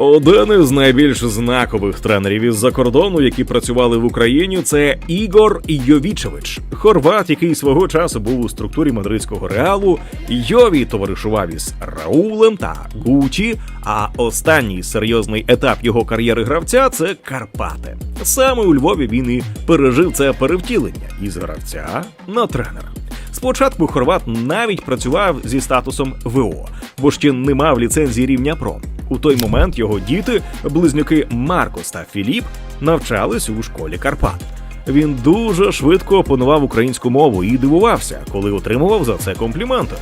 Один із найбільш знакових тренерів із-за кордону, які працювали в Україні, це Ігор Йовічевич, хорват, який свого часу був у структурі мадридського реалу. Йові товаришував із Раулем та Гучі. А останній серйозний етап його кар'єри гравця це Карпати. Саме у Львові він і пережив це перевтілення із гравця на тренера. Спочатку Хорват навіть працював зі статусом ВО, бо ще не мав ліцензії рівня ПРО. У той момент його діти, близнюки Маркос та Філіп, навчались у школі Карпат. Він дуже швидко опанував українську мову і дивувався, коли отримував за це компліменти.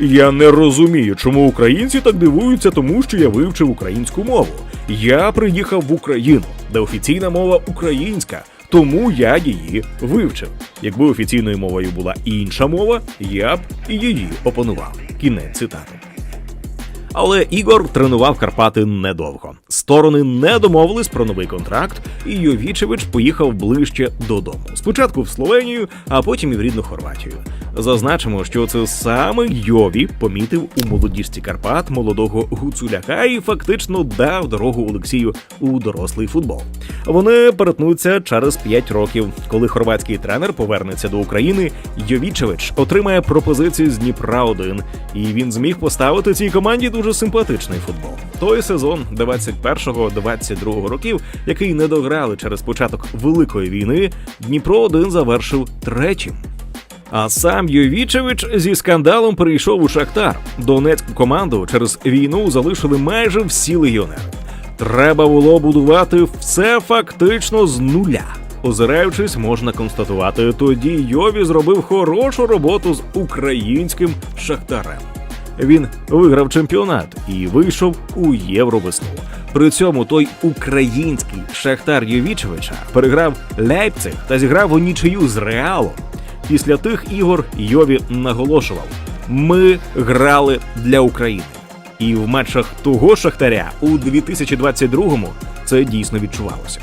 Я не розумію, чому українці так дивуються, тому що я вивчив українську мову. Я приїхав в Україну, де офіційна мова українська, тому я її вивчив. Якби офіційною мовою була інша мова, я б її опанував. Кінець цитати. Але Ігор тренував Карпати недовго. Сторони не домовились про новий контракт, і Йовічевич поїхав ближче додому. Спочатку в Словенію, а потім і в рідну Хорватію. Зазначимо, що це саме Йові помітив у молодіжці Карпат молодого гуцуляка і фактично дав дорогу Олексію у дорослий футбол. Вони перетнуться через 5 років, коли хорватський тренер повернеться до України. Йовічевич отримає пропозицію з Дніпра 1 і він зміг поставити цій команді дуже симпатичний футбол. Той сезон 21-22 років, який не дограли через початок великої війни, Дніпро 1 завершив третім. А сам Йовічевич зі скандалом перейшов у Шахтар. Донецьку команду через війну залишили майже всі легіонери. Треба було будувати все фактично з нуля. Озираючись, можна констатувати, тоді Йові зробив хорошу роботу з українським шахтарем. Він виграв чемпіонат і вийшов у Євровесну. При цьому той український Шахтар Йовічевича переграв Ляйпциг та зіграв у нічию з Реалом. Після тих ігор Йові наголошував: ми грали для України. І в матчах того Шахтаря у 2022-му це дійсно відчувалося.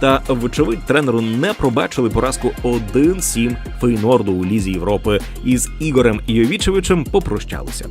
Та, вочевидь, тренеру не пробачили поразку 1-7 Фейнорду у Лізі Європи і з Ігорем Йовічевичем попрощалися.